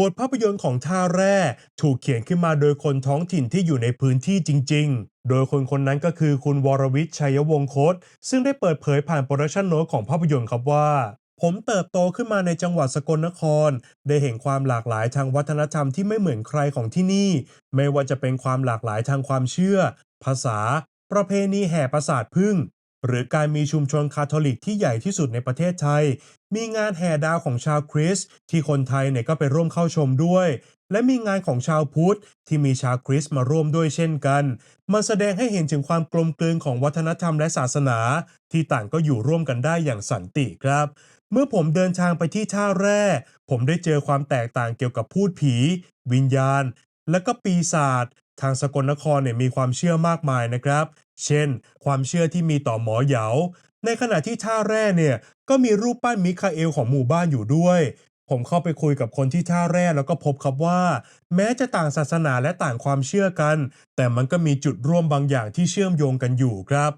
บทภาพยนตร์ของท่าแร่ถูกเขียนขึ้นมาโดยคนท้องถิ่นที่อยู่ในพื้นที่จริง ๆ โดยคนคนนั้นก็คือคุณวรวิทย์ชัยวงศ์คต ซึ่งได้เปิดเผยผ่านโปรดักชันโน้ตของภาพยนตร์ครับว่า ผมเติบโตขึ้นมาในจังหวัดสกลนคร ได้เห็นความหลากหลายทางวัฒนธรรมที่ไม่เหมือนใครของที่นี่ ไม่ว่าจะเป็นความหลากหลายทางความเชื่อ ภาษา ประเพณีแห่ประสาทพึ่ง หรือการมีชุมชนคาทอลิกที่ใหญ่ที่สุดในประเทศไทย มีงานแห่ดาวของชาวคริสต์ที่คนไทยเนี่ยก็ไปร่วมเข้าชมด้วย และมีงานของชาวพุทธที่มีชาวคริสต์มาร่วมด้วยเช่นกันมันแสดงให้เห็นถึงความกลมกลืนของวัฒนธรรมและศาสนา ที่ต่างก็อยู่ร่วมกันได้อย่างสันติครับ เมื่อผมเดินทางไปที่ท่าแร่ ผมได้เจอความแตกต่างเกี่ยวกับพูดผี วิญญาณ และก็ปีศาจ ทางสกลนครเนี่ยมีความเชื่อมากมายนะครับ เช่น ความเชื่อที่มีต่อหมอเหยา ในขณะที่ท่าแร่เนี่ยก็มีรูปปั้นมิคาเอลของหมู่บ้านอยู่ด้วย ผมเข้าไปคุยกับคนที่ท่าแร่แล้วก็พบครับว่า แม้จะต่างศาสนาและต่างความเชื่อกัน แต่มันก็มีจุดร่วมบางอย่างที่เชื่อมโยงกันอยู่ครับ